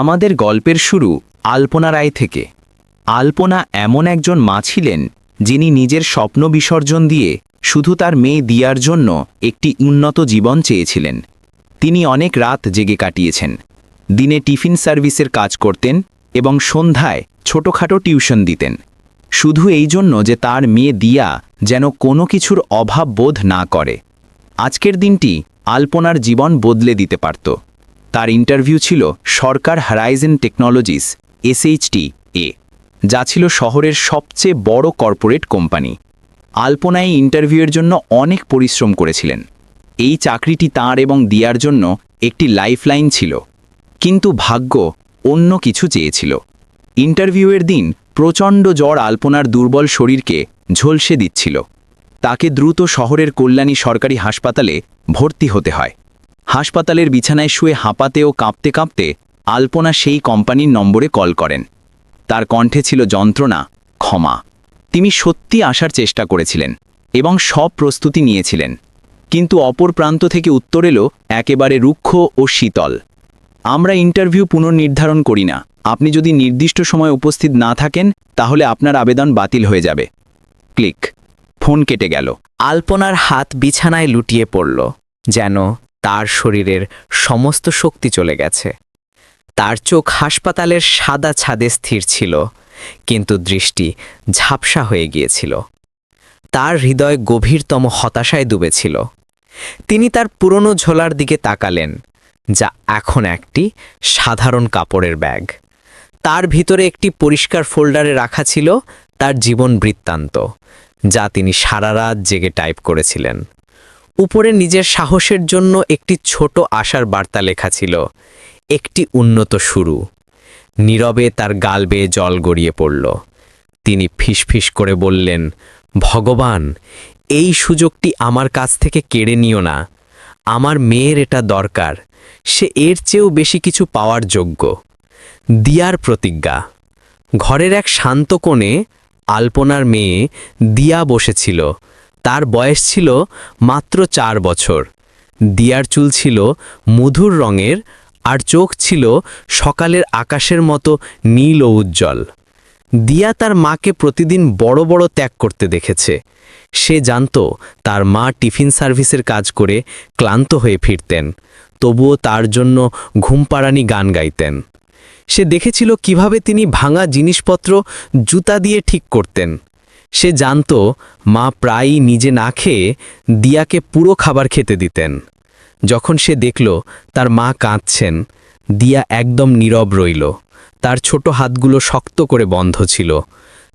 আমাদের গল্পের শুরু আলপনা রায় থেকে। আলপনা এমন একজন মা ছিলেন, যিনি নিজের স্বপ্ন বিসর্জন দিয়ে শুধু তার মেয়ে দিয়ার জন্য একটি উন্নত জীবন চেয়েছিলেন। তিনি অনেক রাত জেগে কাটিয়েছেন। দিনে টিফিন সার্ভিসের কাজ করতেন এবং সন্ধ্যায় ছোটখাটো টিউশন দিতেন। শুধু এই জন্য যে তার মেয়ে দিয়া যেন কোনো কিছুর অভাব বোধ না করে। আজকের দিনটি আলপনার জীবন বদলে দিতে পারত। তার ইন্টারভিউ ছিল সরকার হারাইজেন টেকনোলজিস এসএইচটি এ, যা ছিল শহরের সবচেয়ে বড় কর্পোরেট কোম্পানি। আলপনা ইন্টারভিউয়ের জন্য অনেক পরিশ্রম করেছিলেন। এই চাকরিটি তার এবং দিয়ার জন্য একটি লাইফলাইন ছিল। কিন্তু ভাগ্য অন্য কিছু চেয়েছিল। ইন্টারভিউয়ের দিন প্রচণ্ড জ্বর আলপনার দুর্বল শরীরকে ঝলসে দিচ্ছিল। তাকে দ্রুত শহরের কল্যাণী সরকারি হাসপাতালে ভর্তি হতে হয়। হাসপাতালের বিছানায় শুয়ে হাঁপাতে ও কাঁপতে কাঁপতে আলপনা সেই কোম্পানির নম্বরে কল করেন। তার কণ্ঠে ছিল যন্ত্রণা, ক্ষমা। তিনি সত্যি আসার চেষ্টা করেছিলেন এবং সব প্রস্তুতি নিয়েছিলেন। কিন্তু অপর প্রান্ত থেকে উত্তর এলো, একেবারে রুক্ষ ও শীতল। আমরা ইন্টারভিউ পুনর্নির্ধারণ করি না। আপনি যদি নির্দিষ্ট সময় উপস্থিত না থাকেন, তাহলে আপনার আবেদন বাতিল হয়ে যাবে। ক্লিক। ফোন কেটে গেল। আলপনার হাত বিছানায় লুটিয়ে পড়ল। যেন তার শরীরের সমস্ত শক্তি চলে গেছে। তার চোখ হাসপাতালের সাদা ছাদে স্থির ছিল, কিন্তু দৃষ্টি ঝাপসা হয়ে গিয়েছিল। তার হৃদয় গভীরতম হতাশায় ডুবেছিল। তিনি তার পুরনো ঝোলার দিকে তাকালেন, যা এখন একটি সাধারণ কাপড়ের ব্যাগ। তার ভিতরে একটি পরিষ্কার ফোল্ডারে রাখা ছিল তার জীবন বৃত্তান্ত, যা তিনি সারা রাত জেগে টাইপ করেছিলেন। উপরে নিজের সাহসের জন্য একটি ছোট আশার বার্তা লেখা ছিল, একটি উন্নত শুরু। নীরবে তার গাল বেয়ে জল গড়িয়ে পড়ল। তিনি ফিসফিস করে বললেন, ভগবান, এই সুযোগটি আমার কাছ থেকে কেড়ে নিও না। আমার মেয়ের এটা দরকার, সে এর চেয়েও বেশি কিছু পাওয়ার যোগ্য। দিয়ার প্রতিজ্ঞা। ঘরের এক শান্ত কোণে আলপনার মেয়ে দিয়া বসেছিল তার বয়স ছিল মাত্র চার বছর। দিয়ার চুল ছিল মধুর রঙের আর চোখ ছিল সকালের আকাশের মতো নীল ও উজ্জ্বল। দিয়া তার মাকে প্রতিদিন বড় বড় ত্যাগ করতে দেখেছে। সে জানত তার মা টিফিন সার্ভিসের কাজ করে ক্লান্ত হয়ে ফিরতেন, তবুও তার জন্য ঘুমপাড়ানি গান গাইতেন। সে দেখেছিল কীভাবে তিনি ভাঙা জিনিসপত্র জুতা দিয়ে ঠিক করতেন। সে জানত মা প্রায়ই নিজে না খেয়ে দিয়াকে পুরো খাবার খেতে দিতেন। যখন সে দেখল তার মা কাঁদছেন, দিয়া একদম নীরব রইল। তার ছোট হাতগুলো শক্ত করে বন্ধ ছিল।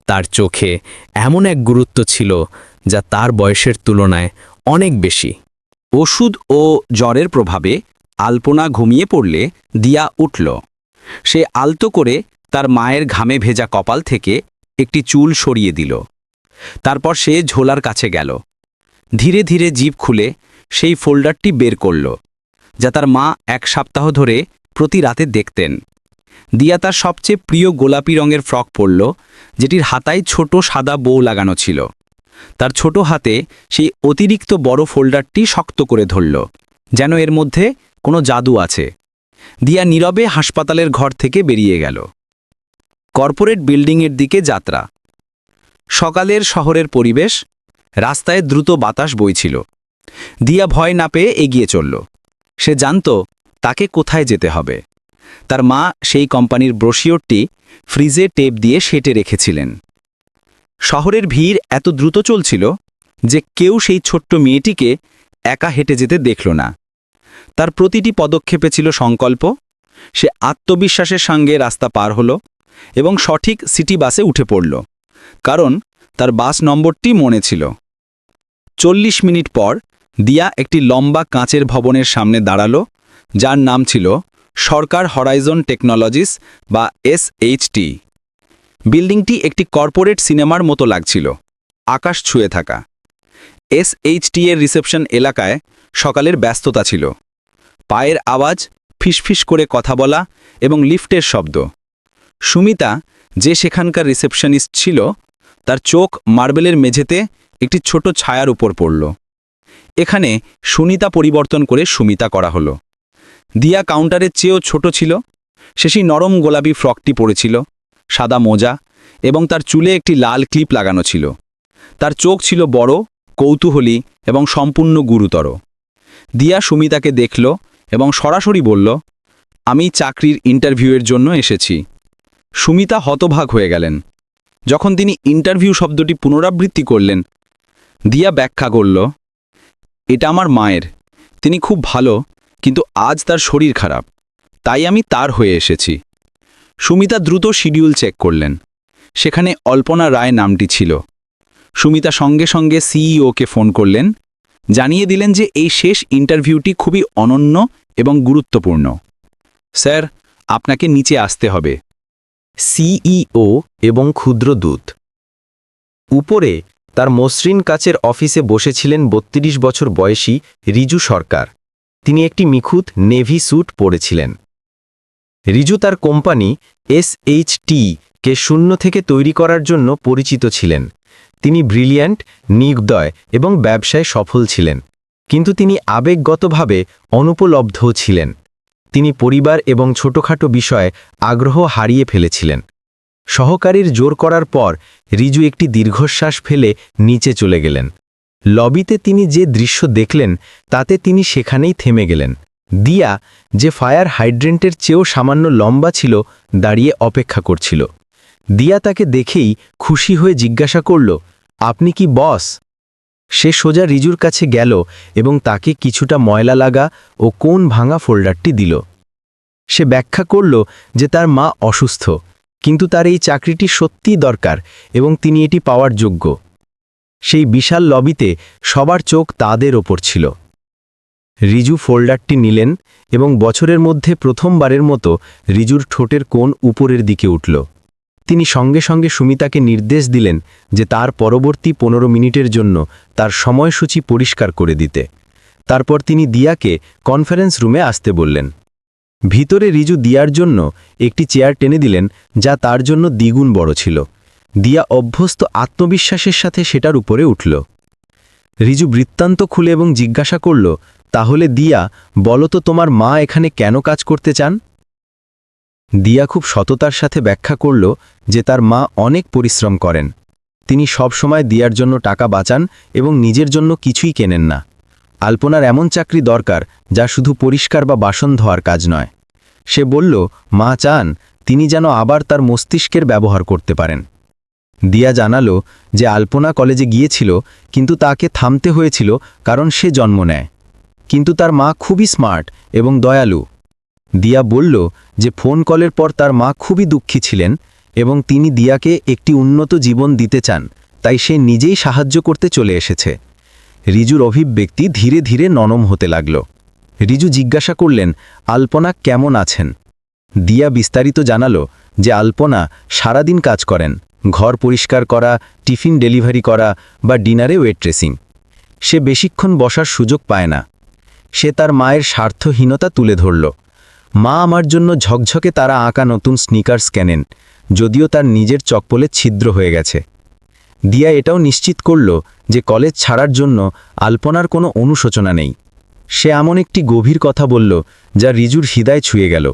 তার চোখে এমন এক গুরুত্ব ছিল যা তার বয়সের তুলনায় অনেক বেশি। ওষুধ ও জ্বরের প্রভাবে আলপনা ঘুমিয়ে পড়লে দিয়া উঠল। সে আলতো করে তার মায়ের ঘামে ভেজা কপাল থেকে একটি চুল সরিয়ে দিল। তারপর সে ঝোলার কাছে গেল। ধীরে ধীরে জিভ খুলে সেই ফোল্ডারটি বের করল, যা তার মা এক সপ্তাহ ধরে প্রতি রাতে দেখতেন। দিয়া তার সবচেয়ে প্রিয় গোলাপি রঙের ফ্রক পরল, যেটির হাতায় ছোট সাদা বউ লাগানো ছিল। তার ছোট হাতে সেই অতিরিক্ত বড় ফোল্ডারটি শক্ত করে ধরল, যেন এর মধ্যে কোনো জাদু আছে। দিয়া নীরবে হাসপাতালের ঘর থেকে বেরিয়ে গেল। কর্পোরেট বিল্ডিংয়ের দিকে যাত্রা। সকালের শহরের পরিবেশ, রাস্তায় দ্রুত বাতাস বইছিল। দিয়া ভয় না পেয়ে এগিয়ে চলল। সে জানত তাকে কোথায় যেতে হবে। তার মা সেই কোম্পানির ব্রোশিওরটি ফ্রিজে টেপ দিয়ে সেটে রেখেছিলেন। শহরের ভিড় এত দ্রুত চলছিল যে কেউ সেই ছোট্ট মেয়েটিকে একা হেঁটে যেতে দেখল না। তার প্রতিটি পদক্ষেপে ছিল সংকল্প, সে আত্মবিশ্বাসের সঙ্গে রাস্তা পার হলো এবং সঠিক সিটি বাসে উঠে পড়ল। কারণ তার বাস নম্বরটি মনে ছিল। চল্লিশ মিনিট পর দিয়া একটি লম্বা কাঁচের ভবনের সামনে দাঁড়াল, যার নাম ছিল সরকার হরাইজন টেকনোলজিস বা এসএইচটি বিল্ডিংটি একটি কর্পোরেট সিনেমার মতো লাগছিল, আকাশ ছুঁয়ে থাকা। এসএইচটি এর রিসেপশন এলাকায় সকালের ব্যস্ততা ছিল। পায়ের আওয়াজ ফিসফিস করে কথা বলা এবং লিফটের শব্দ। সুমিতা যে সেখানকার রিসেপশনিস্ট ছিল, তার চোখ মার্বেলের মেঝেতে একটি ছোট ছায়ার উপর পড়ল। এখানে সুনিতা পরিবর্তন করে সুমিতা করা হলো। দিয়া কাউন্টারের চেয়েও ছোট ছিল সে সেই নরম গোলাপি ফ্রকটি পরেছিল, সাদা মোজা এবং তার চুলে একটি লাল ক্লিপ লাগানো ছিল। তার চোখ ছিল বড়, কৌতূহলী এবং সম্পূর্ণ গুরুতর। দিয়া সুমিতাকে দেখল এবং সরাসরি বলল, আমি চাকরির ইন্টারভিউয়ের জন্য এসেছি। সুমিতা হতভাগ হয়ে গেলেন। যখন তিনি ইন্টারভিউ শব্দটি পুনরাবৃত্তি করলেন, দিয়া ব্যাখ্যা করল, এটা আমার মায়ের। তিনি খুব ভালো, কিন্তু আজ তার শরীর খারাপ। তাই আমি তার হয়ে এসেছি। সুমিতা দ্রুত শিডিউল চেক করলেন। সেখানে অল্পনা রায় নামটি ছিল। সুমিতা সঙ্গে সঙ্গে সিইওকে ফোন করলেন, জানিয়ে দিলেন যে এই শেষ ইন্টারভিউটি খুবই অনন্য এবং গুরুত্বপূর্ণ। স্যার, আপনাকে নিচে আসতে হবে। সিইও এবং ক্ষুদ্র দূত। উপরে তার মসৃণ কাচের অফিসে বসেছিলেন বত্রিশ বছর বয়সী রিজু সরকার। তিনি একটি নিখুঁত নেভি স্যুট পরেছিলেন। রিজু তার কোম্পানি এসএইচটি কে শূন্য থেকে তৈরি করার জন্য পরিচিত ছিলেন। তিনি ব্রিলিয়ান্ট নিগদয় এবং ব্যবসায় সফল ছিলেন। কিন্তু তিনি আবেগগতভাবে অনুপলব্ধও ছিলেন। তিনি পরিবার এবং ছোটখাটো বিষয়ে আগ্রহ হারিয়ে ফেলেছিলেন। সহকারীর জোর করার পর রিজু একটি দীর্ঘশ্বাস ফেলে নিচে চলে গেলেন। লবিতে তিনি যে দৃশ্য দেখলেন, তাতে তিনি সেখানেই থেমে গেলেন। দিয়া, যে ফায়ার হাইড্রেন্টের চেয়েও সামান্য লম্বা ছিল, দাঁড়িয়ে অপেক্ষা করছিল। দিয়া তাকে দেখেই খুশি হয়ে জিজ্ঞাসা করল, আপনি কি বস? সে সোজা রিজুর কাছে গেল এবং তাকে কিছুটা ময়লা লাগা ও কোন ভাঙা ফোল্ডারটি দিল। সে ব্যাখ্যা করল যে তার মা অসুস্থ, কিন্তু তার এই চাকরিটি সত্যিই দরকার এবং তিনি এটি পাওয়ার যোগ্য। সেই বিশাল লবিতে সবার চোখ তাদের ওপর ছিল। রিজু ফোল্ডারটি নিলেন এবং বছরের মধ্যে প্রথমবারের মতো রিজুর ঠোঁটের কোণ উপরের দিকে উঠল। তিনি সঙ্গে সঙ্গে সুমিতাকে নির্দেশ দিলেন যে তার পরবর্তী পনেরো মিনিটের জন্য তার সময়সূচি পরিষ্কার করে দিতে। তারপর তিনি দিয়াকে কনফারেন্স রুমে আসতে বললেন। ভিতরে রিজু দিয়ার জন্য একটি চেয়ার টেনে দিলেন, যা তার জন্য দ্বিগুণ বড় ছিল। দিয়া অভ্যস্ত আত্মবিশ্বাসের সাথে সেটার উপরে উঠল। রিজু বৃত্তান্ত খুলে এবং জিজ্ঞাসা করল, তাহলে দিয়া, বলো তো তোমার মা এখানে কেন কাজ করতে চান? দিয়া খুব সততার সাথে ব্যাখ্যা করল যে তার মা অনেক পরিশ্রম করেন। তিনি সবসময় দিয়ার জন্য টাকা বাঁচান এবং নিজের জন্য কিছুই কেনেন না। আলপনার এমন চাকরি দরকার যা শুধু পরিষ্কার বা বাসন ধোয়ার কাজ নয়। সে বলল, মা চান, তিনি যেন আবার তার মস্তিষ্কের ব্যবহার করতে পারেন। দিয়া জানালো যে আলপনা কলেজে গিয়েছিল, কিন্তু তাকে থামতে হয়েছিল কারণ সে জন্ম নেয়। কিন্তু তার মা খুবই স্মার্ট এবং দয়ালু। দিয়া বলল যে ফোন কলের পর তার মা খুবই দুঃখী ছিলেন এবং তিনি দিয়াকে একটি উন্নত জীবন দিতে চান, তাই সে নিজেই সাহায্য করতে চলে এসেছে। রিজুর অভিব্যক্তি ধীরে ধীরে নরম হতে লাগল। রিজু জিজ্ঞাসা করলেন, আলপনা কেমন আছেন? দিয়া বিস্তারিত জানালো যে আলপনা সারাদিন কাজ করেন, ঘর পরিষ্কার করা, টিফিন ডেলিভারি করা বা ডিনারে ওয়েট্রেসিং সে বেশিক্ষণ বসার সুযোগ পায় না। সে তার মায়ের স্বার্থহীনতা তুলে ধরল। মা আমার জন্য ঝকঝকে তারা আঁকা নতুন স্নিকার্স কেনেন, যদিও তার নিজের চকপলে ছিদ্র হয়ে গেছে। দিয়া এটাও নিশ্চিত করল যে কলেজ ছাড়ার জন্য আলপনার কোনো অনুশোচনা নেই। সে এমন একটি গভীর কথা বলল যা রিজুর হৃদয় ছুঁয়ে গেল।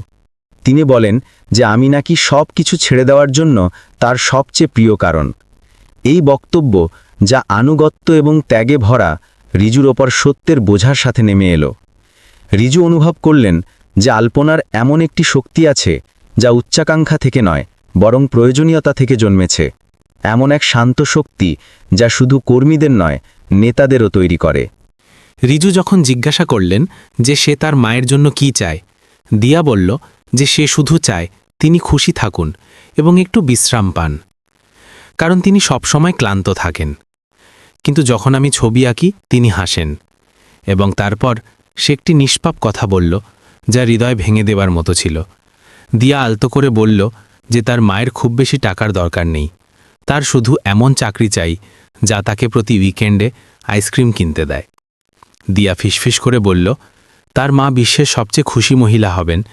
তিনি বলেন যে আমি নাকি সব কিছু ছেড়ে দেওয়ার জন্য তার সবচেয়ে প্রিয় কারণ। এই বক্তব্য যা আনুগত্য এবং ত্যাগে ভরা রিজুর ওপর সত্যের বোঝার সাথে নেমে এলো। রিজু অনুভব করলেন যে আলপনার এমন একটি শক্তি আছে, যা উচ্চাকাঙ্ক্ষা থেকে নয়, বরং প্রয়োজনীয়তা থেকে জন্মেছে। এমন এক শান্ত শক্তি, যা শুধু কর্মীদের নয়, নেতাদেরও তৈরি করে। রিজু যখন জিজ্ঞাসা করলেন যে সে তার মায়ের জন্য কি চায়, দিয়া বলল যে সে শুধু চায় তিনি খুশি থাকুন এবং একটু বিশ্রাম পান। কারণ তিনি সবসময় ক্লান্ত থাকেন। কিন্তু যখন আমি ছবি আঁকি, তিনি হাসেন এবং তারপর সে একটি নিষ্পাপ কথা বলল যা হৃদয় ভেঙে দেবার মতো ছিল। দিয়া আলতো করে বলল যে তার মায়ের খুব বেশি টাকার দরকার নেই। তার শুধু এমন চাকরি চাই যা তাকে প্রতি উইকেন্ডে আইসক্রিম কিনতে দেয়। দিয়া ফিসফিস করে বলল, তার মা বিশ্বের সবচেয়ে খুশি মহিলা হবেন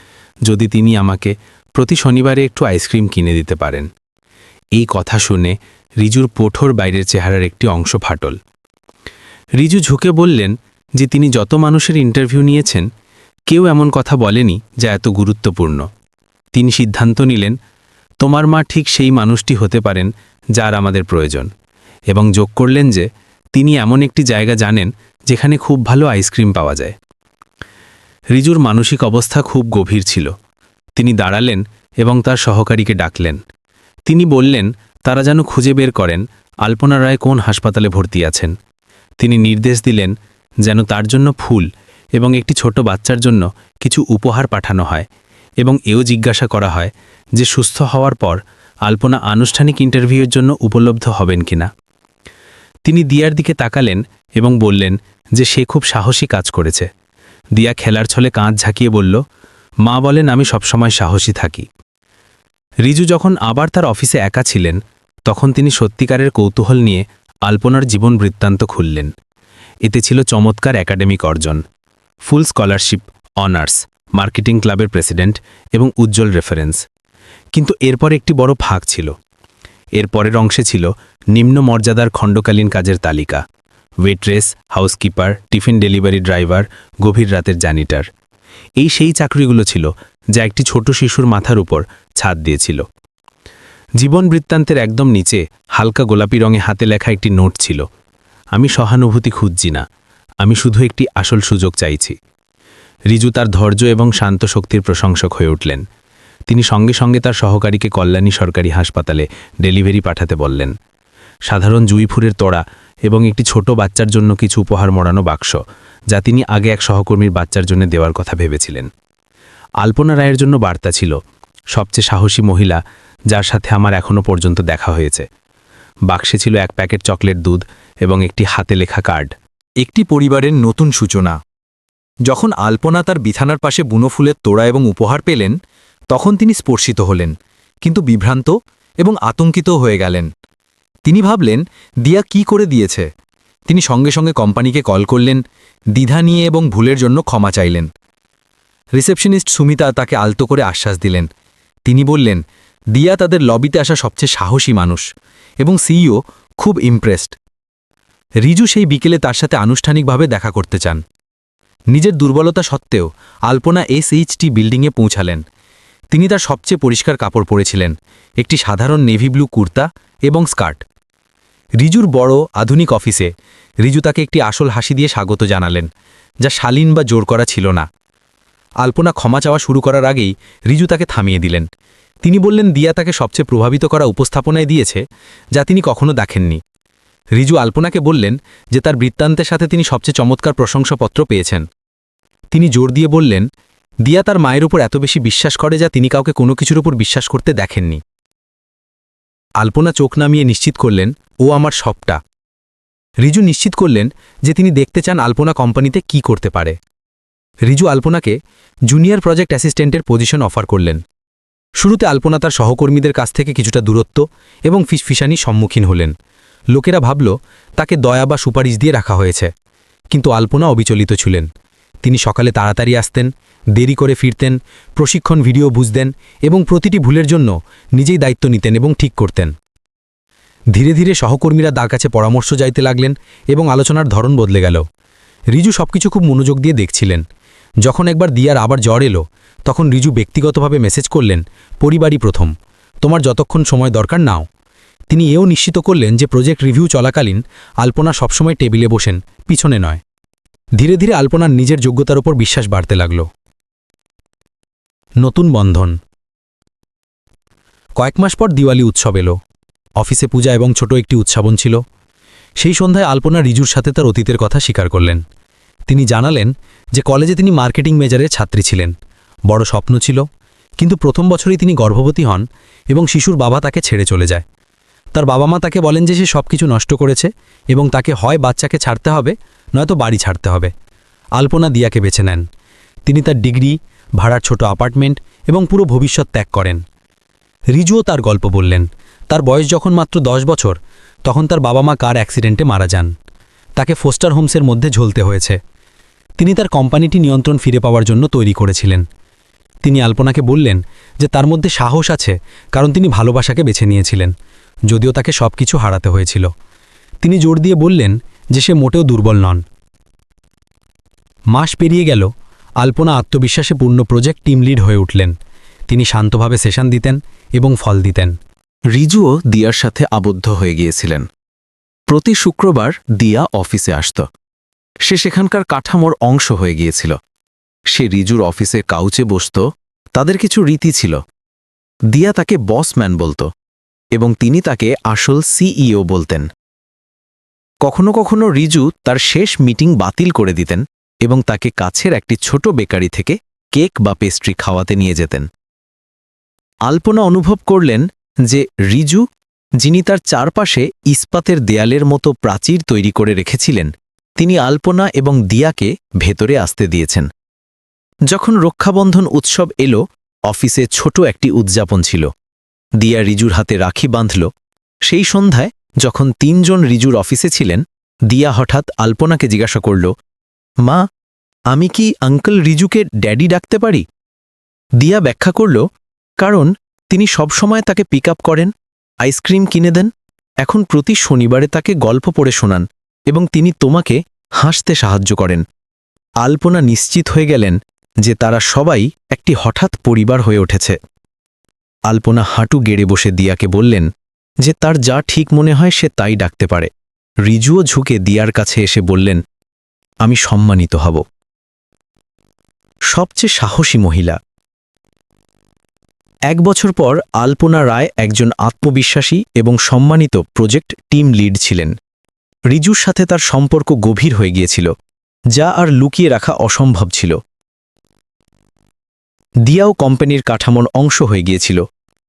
যদি তিনি আমাকে প্রতি শনিবারে একটু আইসক্রিম কিনে দিতে পারেন। এই কথা শুনে রিজুর পোঠর বাইরের চেহারার একটি অংশ ফাটল। রিজু ঝুঁকে বললেন যে তিনি যত মানুষের ইন্টারভিউ নিয়েছেন কেউ এমন কথা বলেনি যা এত গুরুত্বপূর্ণ। তিনি সিদ্ধান্ত নিলেন, তোমার মা ঠিক সেই মানুষটি হতে পারেন যার আমাদের প্রয়োজন। এবং যোগ করলেন যে, তিনি এমন একটি জায়গা জানেন যেখানে খুব ভালো আইসক্রিম পাওয়া যায়। রিজুর মানসিক অবস্থা খুব গভীর ছিল। তিনি দাঁড়ালেন এবং তার সহকারীকে ডাকলেন। তিনি বললেন, তারা যেন খুঁজে বের করেন আলপনা রায় কোন হাসপাতালে ভর্তি আছেন? তিনি নির্দেশ দিলেন যেন তার জন্য ফুল এবং একটি ছোট বাচ্চার জন্য কিছু উপহার পাঠানো হয় এবং এও জিজ্ঞাসা করা হয় যে সুস্থ হওয়ার পর আলপনা আনুষ্ঠানিক ইন্টারভিউয়ের জন্য উপলব্ধ হবেন কিনা। তিনি দিয়ার দিকে তাকালেন এবং বললেন যে সে খুব সাহসী কাজ করেছে। দিয়া খেলার ছলে কাঁধ ঝাঁকিয়ে বলল, মা বলেন আমি সবসময় সাহসী থাকি। রিজু যখন আবার তার অফিসে একা ছিলেন, তখন তিনি সত্যিকারের কৌতূহল নিয়ে আলপনার জীবন বৃত্তান্ত খুললেন। এতে ছিল চমৎকার একাডেমিক অর্জন। ফুল স্কলারশিপ, অনার্স, মার্কেটিং ক্লাবের প্রেসিডেন্ট এবং উজ্জ্বল রেফারেন্স। কিন্তু এরপর একটি বড় ফাঁক ছিল। এর পরের অংশে ছিল নিম্ন মর্যাদার খণ্ডকালীন কাজের তালিকা। Waitress, housekeeper, tiffin delivery driver, গভীর রাতের জানিটার। এই সেই চাকরিগুলো ছিল যা একটি ছোট শিশুর মাথার উপর ছাদ দিয়েছিল। জীবন বৃত্তান্তের একদম নিচে হালকা গোলাপি রঙে হাতে লেখা একটি নোট ছিল, আমি সহানুভূতি খুঁজছি না। আমি শুধু একটি আসল সুযোগ চাইছি। রিজু তার ধৈর্য এবং শান্ত শক্তির প্রশংসক হয়ে উঠলেন। তিনি সঙ্গে সঙ্গে তার সহকারীকে কল্যাণী সরকারি হাসপাতালে ডেলিভারি পাঠাতে বললেন। সাধারণ জুইফুরের তোড়া এবং একটি ছোট বাচ্চার জন্য কিছু উপহার মোড়ানো বাক্স, যা তিনি আগে এক সহকর্মীর বাচ্চার জন্য দেওয়ার কথা ভেবেছিলেন। আলপনা রায়ের জন্য বার্তা ছিল, সবচেয়ে সাহসী মহিলা যার সাথে আমার এখনও পর্যন্ত দেখা হয়েছে। বাক্সে ছিল এক প্যাকেট চকলেট দুধ এবং একটি হাতে লেখা কার্ড। একটি পরিবারের নতুন সূচনা। যখন আলপনা তার বিছানার পাশে বুনো ফুলের তোড়া এবং উপহার পেলেন, তখন তিনি স্পর্শিত হলেন, কিন্তু বিভ্রান্ত এবং আতঙ্কিত হয়ে গেলেন। তিনি ভাবলেন, দিয়া কি করে দিয়েছে? তিনি সঙ্গে সঙ্গে কোম্পানিকে কল করলেন, দ্বিধা নিয়ে এবং ভুলের জন্য ক্ষমা চাইলেন। রিসেপশনিস্ট সুমিতা তাকে আলতো করে আশ্বাস দিলেন। তিনি বললেন, দিয়া তাদের লবিতে আসা সবচেয়ে সাহসী মানুষ এবং সিইও খুব ইমপ্রেসড। রিজু সেই বিকেলে তার সাথে আনুষ্ঠানিকভাবে দেখা করতে চান। নিজের দুর্বলতা সত্ত্বেও আলপনা এসএইচটি বিল্ডিংয়ে পৌঁছালেন। তিনি তার সবচেয়ে পরিষ্কার কাপড় পরেছিলেন, একটি সাধারণ নেভি ব্লু কুর্তা এবং স্কার্ট। রিজুর বড়, আধুনিক অফিসে রিজু তাকে একটি আসল হাসি দিয়ে স্বাগত জানালেন, যা শালীন বা জোর করা ছিল না। আলপনা ক্ষমা চাওয়া শুরু করার আগেই রিজু তাকে থামিয়ে দিলেন। তিনি বললেন, দিয়া তাকে সবচেয়ে প্রভাবিত করা উপস্থাপনায় দিয়েছে, যা তিনি কখনো দেখেননি। রিজু আলপনাকে বললেন যে তার বৃত্তান্তের সাথে তিনি সবচেয়ে চমৎকার প্রশংসাপত্র পেয়েছেন। তিনি জোর দিয়ে বললেন, দিয়া তার মায়ের উপর এত বেশি বিশ্বাস করে যা তিনি কাউকে কোনো কিছুর উপর বিশ্বাস করতে দেখেননি। আলপনা চোখ নামিয়ে নিশ্চিত করলেন, ও আমার সবটা। রিজু নিশ্চিত করলেন যে তিনি দেখতে চান আলপনা কোম্পানিতে কি করতে পারে। রিজু আলপনাকে জুনিয়র প্রজেক্ট অ্যাসিস্ট্যান্টের পজিশন অফার করলেন। শুরুতে আলপনা তার সহকর্মীদের কাছ থেকে কিছুটা দূরত্ব এবং ফিসফিসানি সম্মুখীন হলেন। লোকেরা ভাবল, তাকে দয়া বা সুপারিশ দিয়ে রাখা হয়েছে। কিন্তু আলপনা অবিচলিত ছিলেন। তিনি সকালে তাড়াতাড়ি আসতেন, দেরি করে ফিরতেন, প্রশিক্ষণ ভিডিও বুঝতেন এবং প্রতিটি ভুলের জন্য নিজেই দায়িত্ব নিতেন এবং ঠিক করতেন। ধীরে ধীরে সহকর্মীরা তার কাছে পরামর্শ যাইতে লাগলেন এবং আলোচনার ধরন বদলে গেল। রিজু সবকিছু খুব মনোযোগ দিয়ে দেখছিলেন। যখন একবার দিয়ার আবার জ্বর এলো, তখন রিজু ব্যক্তিগতভাবে মেসেজ করলেন, পরিবারই প্রথম। তোমার যতক্ষণ সময় দরকার নাও। তিনি এও নিশ্চিত করলেন যে প্রজেক্ট রিভিউ চলাকালীন আলপনা সবসময় টেবিলে বসেন, পিছনে নয়। ধীরে ধীরে আলপনার নিজের যোগ্যতার ওপর বিশ্বাস বাড়তে লাগল। নতুন বন্ধন। কয়েক মাস পর দিওয়ালি উৎসব এলো। অফিসে পূজা এবং ছোট একটি উৎসাবন ছিল। সেই সন্ধ্যায় আলপনা রিজুর সাথে তার অতীতের কথা স্বীকার করলেন। তিনি জানালেন যে কলেজে তিনি মার্কেটিং মেজারের ছাত্রী ছিলেন। বড় স্বপ্ন ছিল, কিন্তু প্রথম বছরেই তিনি গর্ভবতী হন এবং শিশুর বাবা তাকে ছেড়ে চলে যায়। তার বাবা মা তাকে বলেন যে সে সব কিছু নষ্ট করেছে এবং তাকে হয় বাচ্চাকে ছাড়তে হবে, নয়তো বাড়ি ছাড়তে হবে। আলপনা দিয়াকে বেছে নেন। তিনি তার ডিগ্রি, ভাড়ার ছোট অ্যাপার্টমেন্ট এবং পুরো ভবিষ্যৎ ত্যাগ করেন। রিজুও তার গল্প বললেন। তার বয়স যখন মাত্র দশ বছর, তখন তার বাবা মা কার অ্যাক্সিডেন্টে মারা যান। তাকে ফোস্টার হোমসের মধ্যে ঝলতে হয়েছে। তিনি তার কোম্পানিটি নিয়ন্ত্রণ ফিরে পাওয়ার জন্য তৈরি করেছিলেন। তিনি আলপনাকে বললেন যে তার মধ্যে সাহস আছে, কারণ তিনি ভালোবাসাকে বেছে নিয়েছিলেন। যদিও তাকে সব কিছু হারাতে হয়েছিল। তিনি জোর দিয়ে বললেন যে সে মোটেও দুর্বল নন। মাস পেরিয়ে গেল, আলপনা আত্মবিশ্বাসে পূর্ণ প্রজেক্ট টিম লিড হয়ে উঠলেন। তিনি শান্তভাবে সেশন দিতেন এবং ফল দিতেন। রিজুও দিয়ার সাথে আবদ্ধ হয়ে গিয়েছিলেন। প্রতি শুক্রবার দিয়া অফিসে আসত। সে সেখানকার কাঠামোর অংশ হয়ে গিয়েছিল। সে রিজুর অফিসে কাউচে বসত, তাদের কিছু রীতি ছিল। দিয়া তাকে বসম্যান বলতো। এবং তিনি তাকে আসল সিইও বলতেন। কখনো কখনো রিজু তার শেষ মিটিং বাতিল করে দিতেন এবং তাকে কাছের একটি ছোট বেকারি থেকে কেক বা পেস্ট্রি খাওয়াতে নিয়ে যেতেন। আলপনা অনুভব করলেন যে রিজু, যিনি তার চারপাশে ইস্পাতের দেয়ালের মতো প্রাচীর তৈরি করে রেখেছিলেন, তিনি আলপনা এবং দিয়াকে ভেতরে আসতে দিয়েছেন। যখন রক্ষাবন্ধন উৎসব এলো, অফিসে ছোট একটি উদযাপন ছিল। দিয়া রিজুর হাতে রাখি বাঁধল। সেই সন্ধ্যায় যখন তিনজন রিজুর অফিসে ছিলেন, দিয়া হঠাৎ আলপনাকে জিজ্ঞাসা করল, মা, আমি কি আঙ্কেল রিজুকে ড্যাডি ডাকতে পারি? দিয়া ব্যাখ্যা করল, কারণ তিনি সবসময় তাকে পিক আপ করেন আইসক্রিম কিনে দেন, এখন প্রতি শনিবারে তাকে গল্প পড়ে শোনান এবং তিনি তোমাকে হাসতে সাহায্য করেন। আলপনা নিশ্চিত হয়ে গেলেন যে তারা সবাই একটি হঠাৎ পরিবার হয়ে উঠেছে। আলপনা হাঁটু গেড়ে বসে দিয়াকে বললেন, যে তার যা ঠিক মনে হয় সে তাই ডাকতে পারে। রিজুও ঝুঁকে দিয়ার কাছে এসে বললেন, আমি সম্মানিত হব। সবচেয়ে সাহসী মহিলা। এক বছর পর আলপনা রায় একজন আত্মবিশ্বাসী এবং সম্মানিত প্রজেক্ট টিম লিড ছিলেন। রিজুর সাথে তার সম্পর্ক গভীর হয়ে গিয়েছিল, যা আর লুকিয়ে রাখা অসম্ভব ছিল। দিয়াও কোম্পানির কাঠামোর অংশ হয়ে গিয়েছিল।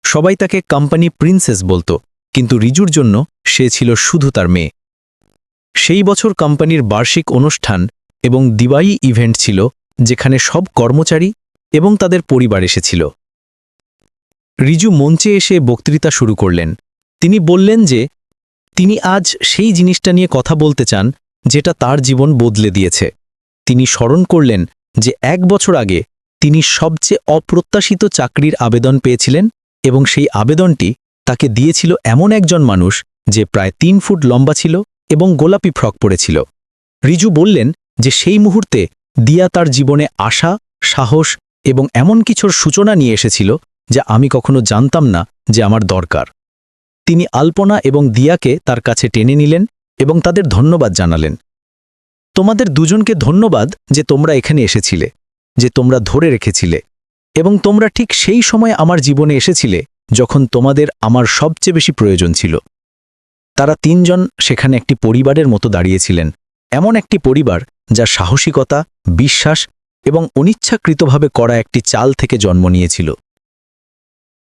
সবাই তাকে কোম্পানি প্রিন্সেস বলত, কিন্তু রিজুর জন্য সে ছিল শুধু তার মেয়ে। সেই বছর কোম্পানির বার্ষিক অনুষ্ঠান এবং দিবাই ইভেন্ট ছিল, যেখানে সব কর্মচারী এবং তাদের পরিবার এসেছিল। রিজু মঞ্চে এসে বক্তৃতা শুরু করলেন। তিনি বললেন যে, তিনি আজ সেই জিনিসটা নিয়ে কথা বলতে চান, যেটা তার জীবন বদলে দিয়েছে। তিনি স্মরণ করলেন যে এক বছর আগে তিনি সবচেয়ে অপ্রত্যাশিত চাকরির আবেদন পেয়েছিলেন এবং সেই আবেদনটি তাকে দিয়েছিল এমন একজন মানুষ যে প্রায় তিন ফুট লম্বা ছিল এবং গোলাপি ফ্রক পরেছিল। রিজু বললেন যে সেই মুহূর্তে দিয়া তার জীবনে আশা, সাহস এবং এমন কিছুর সূচনা নিয়ে এসেছিল যা আমি কখনো জানতাম না যে আমার দরকার। তিনি আলপনা এবং দিয়াকে তার কাছে টেনে নিলেন এবং তাদের ধন্যবাদ জানালেন। তোমাদের দুজনকে ধন্যবাদ যে তোমরা এখানে এসেছিলে, যে তোমরা ধরে রেখেছিলে। এবং তোমরা ঠিক সেই সময় আমার জীবনে এসেছিলে, যখন তোমাদের আমার সবচেয়ে বেশি প্রয়োজন ছিল। তারা তিনজন সেখানে একটি পরিবারের মতো দাঁড়িয়েছিলেন। এমন একটি পরিবার যা সাহসিকতা, বিশ্বাস এবং অনিচ্ছাকৃতভাবে করা একটি চাল থেকে জন্ম নিয়েছিল।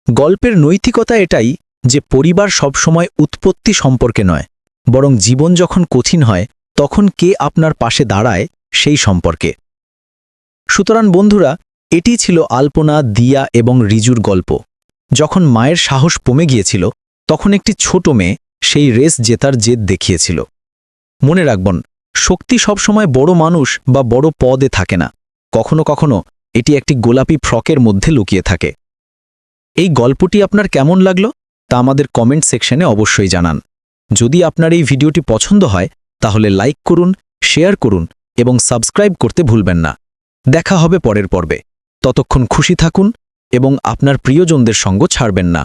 গল্পের নৈতিকতা এটাই যে পরিবার সবসময় উৎপত্তি সম্পর্কে নয়, বরং জীবন যখন কঠিন হয়, তখন কে আপনার পাশে দাঁড়ায় সেই সম্পর্কে। সুতরাং বন্ধুরা এটি ছিল আলপনা, দিয়া এবং রিজুর গল্প। যখন মায়ের সাহস কমে গিয়েছিল, তখন একটি ছোট মেয়ে সেই রেস জেতার জেদ দেখিয়েছিল। মনে রাখবন, শক্তি সবসময় বড় মানুষ বা বড় পদে থাকে না। কখনো কখনো এটি একটি গোলাপি ফ্রকের মধ্যে লুকিয়ে থাকে। এই গল্পটি আপনার কেমন লাগল তা আমাদের কমেন্ট সেকশনে অবশ্যই জানান। যদি আপনার এই ভিডিওটি পছন্দ হয়, তাহলে লাইক করুন, শেয়ার করুন এবং সাবস্ক্রাইব করতে ভুলবেন না। দেখা হবে পরের পর্বে। ততক্ষণ খুশি থাকুন এবং আপনার প্রিয়জনদের সঙ্গ ছাড়বেন না।